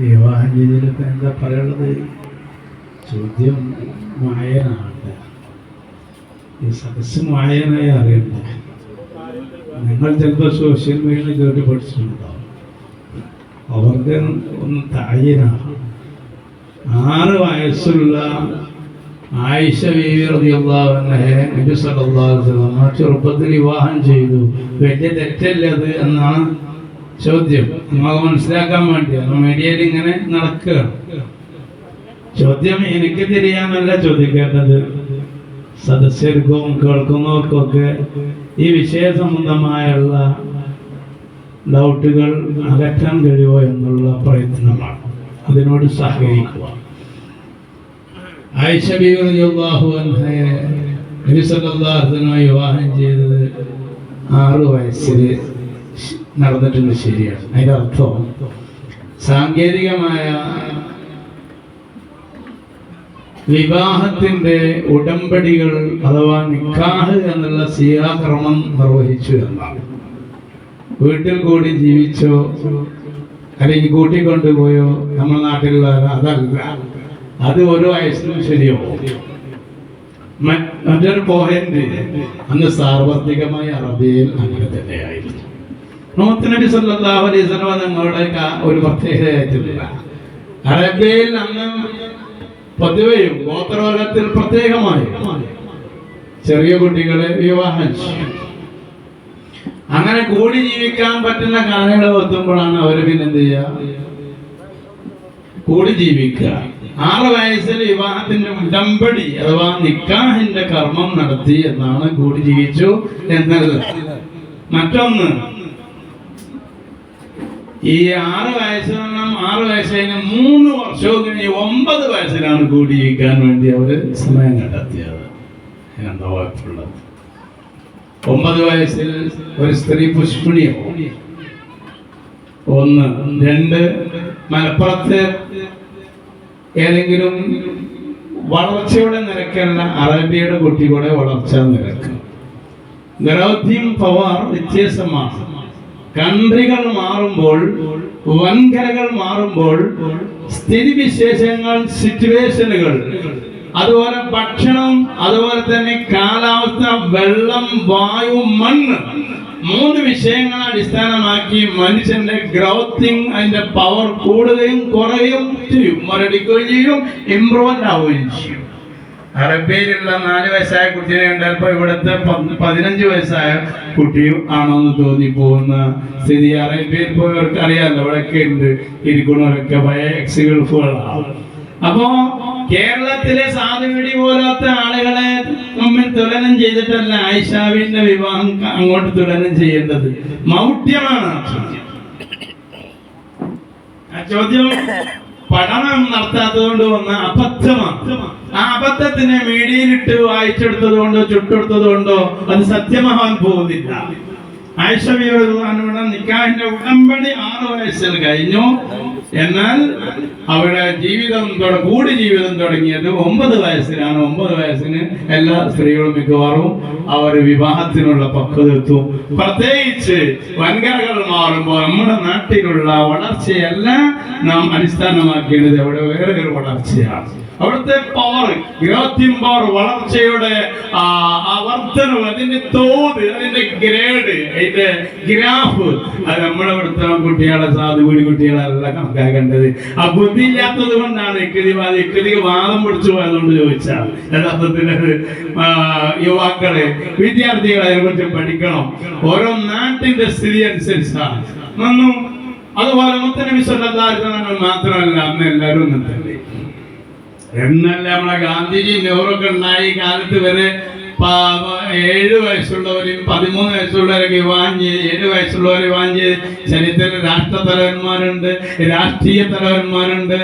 വിവാഹം ചെയ്തതിലിപ്പോ എന്താ പറയുള്ളത് ചോദ്യം മായനാണ് ഈ സദസ് മായനായി അറിയണ്ട? നിങ്ങൾ ചിലപ്പോൾ സോഷ്യൽ മീഡിയ ജോലി പഠിച്ചിട്ടുണ്ടാവും അവർക്ക് ഒന്ന് തായനാണ് ആറ് വയസ്സുള്ള ആയിഷ ബീവി റളിയല്ലാഹു അൻഹയെ നബി സല്ലല്ലാഹു അലൈഹി വസല്ലം ചെറുപ്പത്തിൽ വിവാഹം ചെയ്തു. വലിയ തെറ്റല്ലത് എന്നാണ് ചോദ്യം. നമുക്ക് മനസ്സിലാക്കാൻ വേണ്ടിയാണ്. മീഡിയയിൽ ഇങ്ങനെ നടക്കുക. ചോദ്യം എനിക്ക് തിരിയാനല്ല ചോദിക്കേണ്ടത്. സദസ്യർക്കും കേൾക്കുന്നവർക്കൊക്കെ ഈ വിഷയ സംബന്ധമായുള്ള ഡൗട്ടുകൾ അകറ്റാൻ കഴിയുമോ എന്നുള്ള പ്രയത്നമാണ്. അതിനോട് സഹകരിക്കുക. ആയിഷ അൻഹയെ നബി വിവാഹം ചെയ്തത് ആറ് വയസ്സിൽ നടന്നിട്ടുണ്ട് ശരിയാണ്. അതിന്റെ അർത്ഥം സാങ്കേതികമായ വിവാഹത്തിന്റെ ഉടമ്പടികൾ അഥവാ നിക്കാഹ് എന്നുള്ള സീയാക്രമം നിർവഹിച്ചു എന്നാണ്. വീട്ടിൽ കൂടി ജീവിച്ചോ അല്ലെങ്കിൽ കൂട്ടിക്കൊണ്ടുപോയോ നമ്മുടെ നാട്ടിലുള്ള അതല്ല. അത് ഓരോ വയസ്സിനും ശരിയോ? മറ്റൊരു പോയിന്റ് അന്ന് സാർവത്രികമായ അറബിയിൽ അങ്ങനെ തന്നെയായിരുന്നു. നബി സല്ലല്ലാഹു അലൈഹി വസല്ലം നിങ്ങളുടെ ഒരു പ്രത്യേകതയായിട്ടുള്ള അറബിയിൽ അന്ന് പൊതുവെയും ഗോത്രവർഗത്തിൽ പ്രത്യേകമായി ചെറിയ കുട്ടികളെ വിവാഹം അങ്ങനെ കൂടി ജീവിക്കാൻ പറ്റുന്ന കാലങ്ങൾ എത്തുമ്പോഴാണ് അവർ പിന്നെ എന്ത് ചെയ്യുക? കൂടി ജീവിക്കുക. ആറ് വയസ്സിൽ വിവാഹത്തിന്റെ ഉടമ്പടി അഥവാ നിക്കാഹിന്റെ കർമ്മം നടത്തി എന്നാണ് കൂടി ജീവിച്ചു എന്നത് മറ്റൊന്ന് ഈ ആറ് വയസ്സിൽ നിന്നും ആറ് വയസ്സിന് മൂന്ന് വർഷവും കഴിഞ്ഞ് ഒമ്പത് വയസ്സിലാണ് കൂടി ജീവിക്കാൻ വേണ്ടി അവർ സമയം കണ്ടെത്തിയത്. എന്താ വായ്പുള്ളത് ഒമ്പത് വയസ്സിൽ ഒരു സ്ത്രീ പുഷ്പിണിയോ ഒന്ന് രണ്ട് മലപ്പുറത്ത് ഏതെങ്കിലും വളർച്ചയുടെ നിരക്കല്ല അറബിയുടെ കുട്ടികളുടെ വളർച്ച നിരക്ക്. ഗ്രോത്തിയും പവർ വ്യത്യാസമാണ് കൺട്രികൾ മാറുമ്പോൾ വൻകരകൾ മാറുമ്പോൾ സ്ഥിതിവിശേഷങ്ങൾ സിറ്റുവേഷനുകൾ അതുപോലെ ഭക്ഷണം അതുപോലെ തന്നെ കാലാവസ്ഥ വെള്ളം വായു മണ്ണ്. മൂന്ന് വിഷയങ്ങളെ അടിസ്ഥാനമാക്കി മനുഷ്യന്റെ ഗ്രോത്തിങ് അതിന്റെ പവർ കൂടുകയും കുറയുകയും ചെയ്യും. മരടിക്കുകയും ചെയ്യും ഇമ്പ്രൂവ്മെന്റ് ആവുകയും ചെയ്യും. അറബിയിലുള്ള നാല് വയസ്സായ കുട്ടിയെ കണ്ടപ്പോ ഇവിടുത്തെ പതിനഞ്ച് വയസ്സായ കുട്ടിയും ആണോന്ന് തോന്നി പോകുന്ന സ്ഥിതി. അറേബ്യയിൽ പോയവർക്ക് അറിയാമല്ലോ ഇവിടെയൊക്കെ ഉണ്ട്. ഇരിക്കുന്നവരൊക്കെ പഴയ എക്സ് ഗൾഫുകളാണ്. അപ്പോ കേരളത്തിലെ സാധുവിടി പോലാത്ത ആളുകളെ തമ്മിൽ തുലനം ചെയ്തിട്ടല്ല ആയിഷാവിന്റെ വിവാഹം അങ്ങോട്ട് തുലനം ചെയ്യേണ്ടത്. മൗഢ്യമാണ് ആ ചോദ്യം പഠനം നടത്താത്തതുകൊണ്ട് വന്ന അബദ്ധമാണ്. ആ അബദ്ധത്തിനെ മീഡിയയിലിട്ട് വായിച്ചെടുത്തത് കൊണ്ടോ ചുട്ടെടുത്തത് കൊണ്ടോ അത് സത്യമാവാൻ പോകുന്നില്ല. ആയിഷയുടെ നിക്കാഹിന്റെ ഉടമ്പടി ആറ് വയസ്സിൽ കഴിഞ്ഞു. എന്നാൽ അവരുടെ ജീവിതം കൂടി ജീവിതം തുടങ്ങിയത് ഒമ്പത് വയസ്സിലാണ്. ഒമ്പത് വയസ്സിന് എല്ലാ സ്ത്രീകളും മിക്കവാറും അവർ വിവാഹത്തിനുള്ള പക്വത എത്തും പ്രത്യേകിച്ച് വൻകരകൾ മാറുമ്പോൾ നമ്മുടെ നാട്ടിലുള്ള വളർച്ചയല്ല നാം അടിസ്ഥാനമാക്കേണ്ടത്. അവിടെ വേറെ ഒരു വളർച്ചയാണ്. അവിടുത്തെ പവർ ഗ്രോത്തിങ് പവർ വളർച്ചയുടെ വർധനവ് അതിന്റെ തോത് അതിന്റെ ഗ്രേഡ് അതിന്റെ ഗ്രാഫ് അത് നമ്മുടെ ഇവിടുത്തെ കുട്ടികളെ സാധുകൂടി കുട്ടികളെല്ലാം കണക്കാക്കേണ്ടത് ആ ബുദ്ധി ഇല്ലാത്തത് കൊണ്ടാണ് ഇക്കതി വാദം ഇക്കതിക്ക് വാദം പിടിച്ചു പോയതുകൊണ്ട് ചോദിച്ചാൽ യഥാർത്ഥത്തിൽ അത് യുവാക്കളെ വിദ്യാർത്ഥികളെ അതിനെക്കുറിച്ച് പഠിക്കണം. ഓരോ നാട്ടിന്റെ സ്ഥിതി അനുസരിച്ചാണ്. അതുപോലെ മുത്തനബി സ്വല്ലാങ്ങൾ മാത്രമല്ല അന്ന് എല്ലാവരും ഒന്നും തന്നെ എന്നല്ല നമ്മളെ ഗാന്ധിജി നെഹ്റൊക്കെ ഉണ്ടായി. കാലത്ത് വരെ ഏഴ് വയസ്സുള്ളവരെയും പതിമൂന്ന് വയസ്സുള്ളവരൊക്കെ വിവാഹം ചെയ്ത് ഏഴ് വയസ്സുള്ളവരെ വിവാഹം ചെയ്ത് രാഷ്ട്ര തലവന്മാരുണ്ട് രാഷ്ട്രീയ തലവന്മാരുണ്ട്.